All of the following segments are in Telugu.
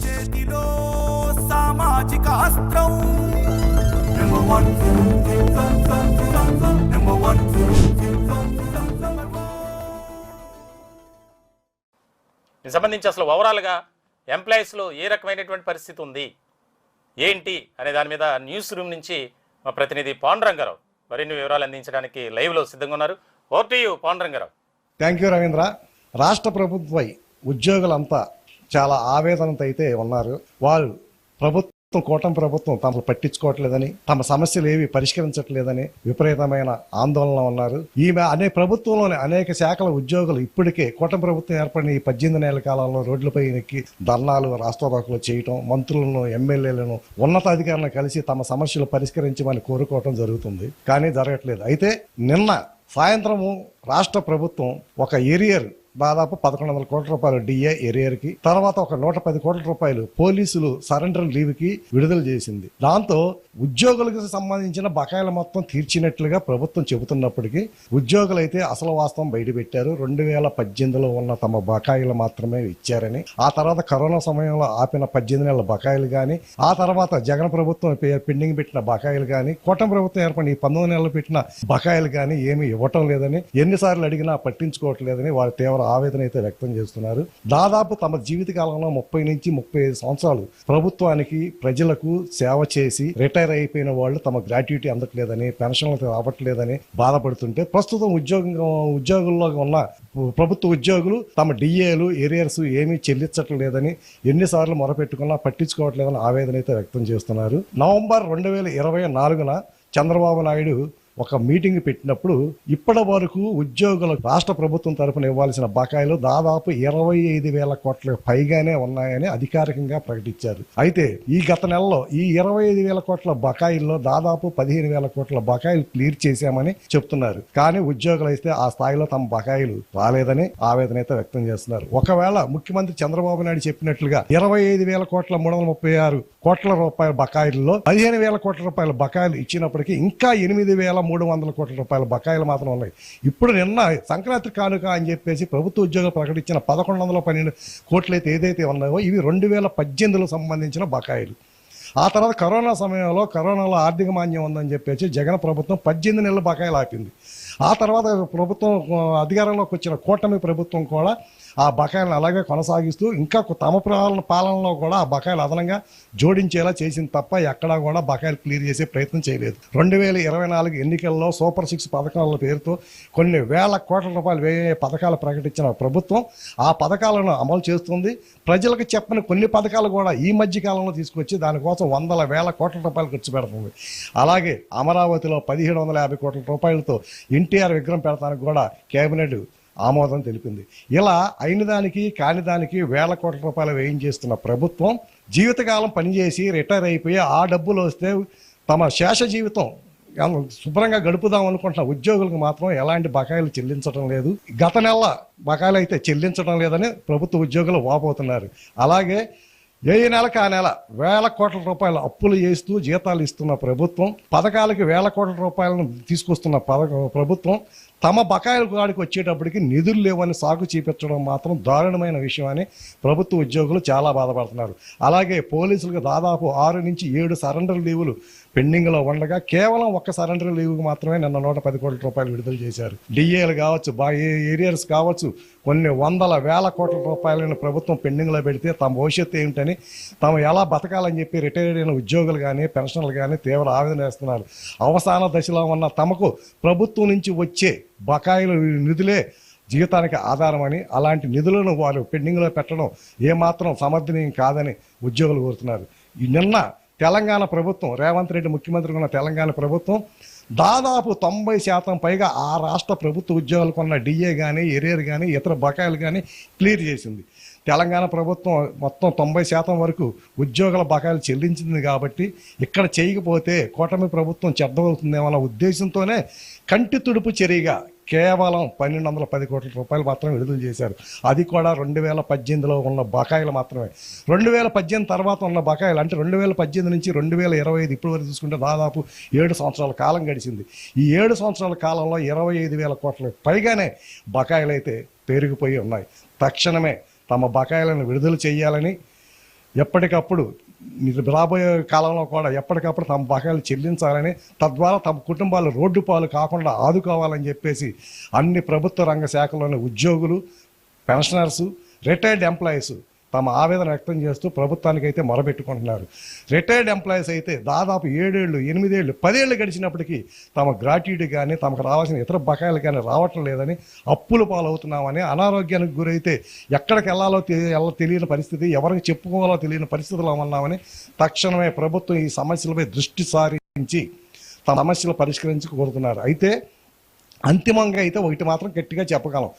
చేతిలో సామాజిక అస్త్రం Number one. Number one. దీనికి సంబంధించి అసలు ఓవరాల్గా ఎంప్లాయీస్లో ఏ రకమైనటువంటి పరిస్థితి ఉంది ఏంటి అనే దాని మీద న్యూస్ రూమ్ నుంచి మా ప్రతినిధి పాండురంగారావు మరిన్ని వివరాలు అందించడానికి లైవ్లో సిద్ధంగా ఉన్నారు over to you Pandurangarao thank you Ravindra రాష్ట్ర ప్రభుత్వపై ఉద్యోగులంతా చాలా ఆవేదనతో అయితే ఉన్నారు. వాళ్ళు ప్రభుత్వం కూటమి ప్రభుత్వం తమను పట్టించుకోవట్లేదని తమ సమస్యలు ఏవి పరిష్కరించట్లేదని విపరీతమైన ఆందోళన ఉన్నారు. ఈమె అనే ప్రభుత్వంలోని అనేక శాఖల ఉద్యోగులు ఇప్పటికే కూటమి ప్రభుత్వం ఏర్పడిన ఈ పద్దెనిమిది నెలల కాలంలో రోడ్లపై ఎక్కి ధర్నాలు రాస్తారోకలు చేయటం మంత్రులను ఎమ్మెల్యేలను ఉన్నతాధికారులను కలిసి తమ సమస్యలు పరిష్కరించమని కోరుకోవటం జరుగుతుంది. కానీ జరగట్లేదు. అయితే నిన్న సాయంత్రము రాష్ట్ర ప్రభుత్వం ఒక ఏరియర్ దాదాపు పదకొండు వందల కోట్ల రూపాయలు డిఏ ఎరియర్కి తర్వాత ఒక నూట పది కోట్ల రూపాయలు పోలీసులు సరెండర్ లీవ్కి విడుదల చేసింది. దాంతో ఉద్యోగులకు సంబంధించిన బకాయిలు మొత్తం తీర్చినట్లుగా ప్రభుత్వం చెబుతున్నప్పటికీ ఉద్యోగులైతే అసలు వాస్తవం బయటపెట్టారు. రెండు వేల పద్దెనిమిదిలో ఉన్న తమ బకాయిలు మాత్రమే ఇచ్చారని ఆ తర్వాత కరోనా సమయంలో ఆపిన పద్దెనిమిది నెలల బకాయిలు కానీ ఆ తర్వాత జగన్ ప్రభుత్వం పే- పెండింగ్ పెట్టిన బకాయిలు కానీ కూటమి ప్రభుత్వం ఏర్పడిన ఈ పంతొమ్మిది నెలలు పెట్టిన బకాయిలు కానీ ఏమీ ఇవ్వటం లేదని ఎన్నిసార్లు అడిగినా పట్టించుకోవట్లేదని వారు తీవ్ర ఆవేదన అయితే వ్యక్తం చేస్తున్నారు. దాదాపు తమ జీవిత కాలంలో ముప్పై నుంచి ముప్పై ఐదు సంవత్సరాలు ప్రభుత్వానికి ప్రజలకు సేవ చేసి రిటైర్ అయిపోయిన వాళ్ళు తమ గ్రాట్యుటీ అందట్లేదని పెన్షన్లు రావట్లేదని బాధపడుతుంటే ప్రస్తుతం ఉద్యోగం ఉద్యోగుల్లో ఉన్న ప్రభుత్వ ఉద్యోగులు తమ డిఏలు ఏరియర్స్ ఏమీ చెల్లించట్లేదని ఎన్నిసార్లు మొరపెట్టుకున్నా పట్టించుకోవట్లేదని ఆవేదన అయితే వ్యక్తం చేస్తున్నారు. నవంబర్ రెండు వేల ఇరవై నాలుగున చంద్రబాబు నాయుడు ఒక మీటింగ్ పెట్టినప్పుడు ఇప్పటి వరకు ఉద్యోగుల రాష్ట్ర ప్రభుత్వం తరపున ఇవ్వాల్సిన బకాయిలు దాదాపు ఇరవై ఐదు వేల కోట్ల పైగానే ఉన్నాయని అధికారికంగా ప్రకటించారు. అయితే ఈ గత నెలలో ఈ ఇరవై ఐదు వేల కోట్ల బకాయిల్లో దాదాపు పదిహేను వేల కోట్ల బకాయిలు క్లియర్ చేశామని చెప్తున్నారు. కానీ ఉద్యోగులు అయితే ఆ స్థాయిలో తమ బకాయిలు రాలేదని ఆవేదన అయితే వ్యక్తం చేస్తున్నారు. ఒకవేళ ముఖ్యమంత్రి చంద్రబాబు నాయుడు చెప్పినట్లుగా ఇరవై ఐదు వేల కోట్ల మూడు వందల ముప్పై ఆరు కోట్ల రూపాయల బకాయిల్లో పదిహేను వేల కోట్ల రూపాయల బకాయిలు ఇచ్చినప్పటికీ ఇంకా ఎనిమిది వేల మూడు వందల కోట్ల రూపాయల బకాయిలు మాత్రం ఉన్నాయి. ఇప్పుడు నిన్న సంక్రాంతి కానుక అని చెప్పేసి ప్రభుత్వ ఉద్యోగులు ప్రకటించిన పదకొండు వందల పన్నెండు కోట్లు అయితే ఏదైతే ఉన్నాయో ఇవి రెండు వేల పద్దెనిమిదిలో సంబంధించిన బకాయిలు. ఆ తర్వాత కరోనా సమయంలో కరోనాలో ఆర్థిక మాన్యం ఉందని చెప్పేసి జగన్ ప్రభుత్వం పద్దెనిమిది నెలల బకాయిలు ఆపింది. ఆ తర్వాత ప్రభుత్వం అధికారంలోకి వచ్చిన కూటమి ప్రభుత్వం కూడా ఆ బకాయిలను అలాగే కొనసాగిస్తూ ఇంకా తమ పాలన పాలనలో కూడా ఆ బకాయిలు అదనంగా జోడించేలా చేసింది తప్ప ఎక్కడా కూడా బకాయిలు క్లియర్ చేసే ప్రయత్నం చేయలేదు. రెండు వేల ఇరవై నాలుగు ఎన్నికల్లో సూపర్ సిక్స్ పథకాల పేరుతో కొన్ని వేల కోట్ల రూపాయలు వేయే పథకాలు ప్రకటించిన ప్రభుత్వం ఆ పథకాలను అమలు చేస్తుంది. ప్రజలకు చెప్పని కొన్ని పథకాలు కూడా ఈ మధ్య కాలంలో తీసుకొచ్చి దానికోసం వందల వేల కోట్ల రూపాయలు ఖర్చు పెడుతుంది. అలాగే అమరావతిలో పదిహేడు వందల యాభై కోట్ల రూపాయలతో ఎన్టీఆర్ విగ్రహం పెడతానికి కూడా కేబినెట్ ఆమోదం తెలిపింది. ఇలా అయిన దానికి కాని దానికి వేల కోట్ల రూపాయలు వేయించేస్తున్న ప్రభుత్వం జీవితకాలం పనిచేసి రిటైర్ అయిపోయి ఆ డబ్బులు వస్తే తమ శేష జీవితం శుభ్రంగా గడుపుదాం అనుకుంటున్న ఉద్యోగులకు మాత్రం ఎలాంటి బకాయిలు చెల్లించడం లేదు. గత నెల బకాయిలు అయితే చెల్లించడం లేదని ప్రభుత్వ ఉద్యోగులు వాపోతున్నారు. అలాగే ఏ నెలకు ఆ నెల వేల కోట్ల రూపాయల అప్పులు చేస్తూ జీతాలు ఇస్తున్న ప్రభుత్వం పథకాలకి వేల కోట్ల రూపాయలను తీసుకొస్తున్న ప్రభుత్వం తమ బకాయిల కాడికి వచ్చేటప్పటికి నిధులు లేవని సాగు చూపించడం మాత్రం దారుణమైన విషయం అని ప్రభుత్వ ఉద్యోగులు చాలా బాధపడుతున్నారు అలాగే పోలీసులకు దాదాపు ఆరు నుంచి ఏడు సరెండర్ లీవులు పెండింగ్లో ఉండగా కేవలం ఒక్క సరెండర్ లీవుకి మాత్రమే నిన్న నూట పది కోట్ల రూపాయలు విడుదల చేశారు డిఏలు కావచ్చు బా ఏరియర్స్ కావచ్చు కొన్ని వందల వేల కోట్ల రూపాయలను ప్రభుత్వం పెండింగ్లో పెడితే తమ భవిష్యత్తు ఏమిటని తాము ఎలా బతకాలని చెప్పి రిటైర్డ్ అయిన ఉద్యోగులు కానీ పెన్షన్లు కానీ తీవ్ర ఆవేదన వేస్తున్నారు. అవసాన దశలో ఉన్న తమకు ప్రభుత్వం నుంచి వచ్చే బకాయిలు నిధులే జీవితానికి ఆధారమని అలాంటి నిధులను వారు పెండింగ్లో పెట్టడం ఏమాత్రం సమర్థనీయం కాదని ఉద్యోగులు కోరుతున్నారు. ఈ నిన్న తెలంగాణ ప్రభుత్వం రేవంత్ రెడ్డి ముఖ్యమంత్రిగా ఉన్న తెలంగాణ ప్రభుత్వం దాదాపు తొంభై శాతం పైగా ఆ రాష్ట్ర ప్రభుత్వ ఉద్యోగులకు ఉన్న డిఏ కానీ ఎరియర్ కానీ ఇతర బకాయిలు కానీ క్లియర్ చేసింది. తెలంగాణ ప్రభుత్వం మొత్తం తొంభై శాతం వరకు ఉద్యోగుల బకాయిలు చెల్లించింది కాబట్టి ఇక్కడ చేయకపోతే కూటమి ప్రభుత్వం చెడ్డవుతుందేమన్న ఉద్దేశంతోనే కంటి తుడుపు చర్యగా కేవలం పన్నెండు వందల పది కోట్ల రూపాయలు మాత్రమే విడుదల చేశారు. అది కూడా రెండు వేల పద్దెనిమిదిలో ఉన్న బకాయిలు మాత్రమే. రెండు వేల పద్దెనిమిది తర్వాత ఉన్న బకాయిలు అంటే రెండు వేల పద్దెనిమిది నుంచి రెండు వేల ఇరవై ఐదు ఇప్పటి వరకు చూసుకుంటే దాదాపు ఏడు సంవత్సరాల కాలం గడిచింది. ఈ ఏడు సంవత్సరాల కాలంలో ఇరవై ఐదు వేల కోట్ల పైగానే బకాయిలు అయితే పెరిగిపోయి ఉన్నాయి. తక్షణమే తమ బకాయిలను విడుదల చేయాలని ఎప్పటికప్పుడు మీరు రాబోయే కాలంలో కూడా ఎప్పటికప్పుడు తమ బకాయిలు చెల్లించాలని తద్వారా తమ కుటుంబాలు రోడ్డు పాలు కాకుండా ఆదుకోవాలని చెప్పేసి అన్ని ప్రభుత్వ రంగ శాఖలోని ఉద్యోగులు పెన్షనర్స్ రిటైర్డ్ ఎంప్లాయీస్ తమ ఆవేదన వ్యక్తం చేస్తూ ప్రభుత్వానికి అయితే మొరబెట్టుకుంటున్నారు రిటైర్డ్ ఎంప్లాయీస్ అయితే దాదాపు ఏడేళ్ళు ఎనిమిదేళ్ళు పదేళ్ళు గడిచినప్పటికీ తమ గ్రాట్యుటీ కానీ తమకు రావాల్సిన ఇతర బకాయిలు కానీ రావటం లేదని అప్పులు పాలవుతున్నామని అనారోగ్యానికి గురైతే ఎక్కడికి వెళ్ళాలో తెలియని పరిస్థితి ఎవరికి చెప్పుకోవాలో తెలియని పరిస్థితుల్లో ఉన్నామని తక్షణమే ప్రభుత్వం ఈ సమస్యలపై దృష్టి సారించి తమ సమస్యలు పరిష్కరించి కోరుతున్నారు. అయితే అంతిమంగా అయితే ఒకటి మాత్రం గట్టిగా చెప్పగలం.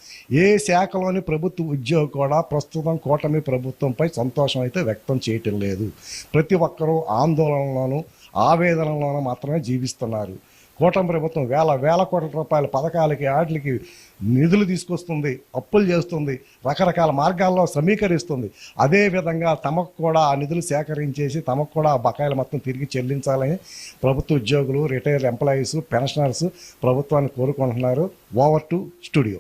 ఏ శాఖలోని ప్రభుత్వ ఉద్యోగి కూడా ప్రస్తుతం కూటమి ప్రభుత్వంపై సంతోషం అయితే వ్యక్తం చేయటం లేదు. ప్రతి ఒక్కరూ ఆందోళనలోనూ ఆవేదనలోనూ మాత్రమే జీవిస్తున్నారు. కూటమి ప్రభుత్వం వేల వేల కోట్ల రూపాయల పథకాలకి వాటికి నిధులు తీసుకొస్తుంది అప్పులు చేస్తుంది రకరకాల మార్గాల్లో సమీకరిస్తుంది. అదేవిధంగా తమకు కూడా ఆ నిధులు సేకరించేసి తమకు కూడా ఆ బకాయిలు మొత్తం తిరిగి చెల్లించాలని ప్రభుత్వ ఉద్యోగులు రిటైర్డ్ ఎంప్లాయీస్ పెన్షనర్స్ ప్రభుత్వాన్ని కోరుకుంటున్నారు. Over to studio.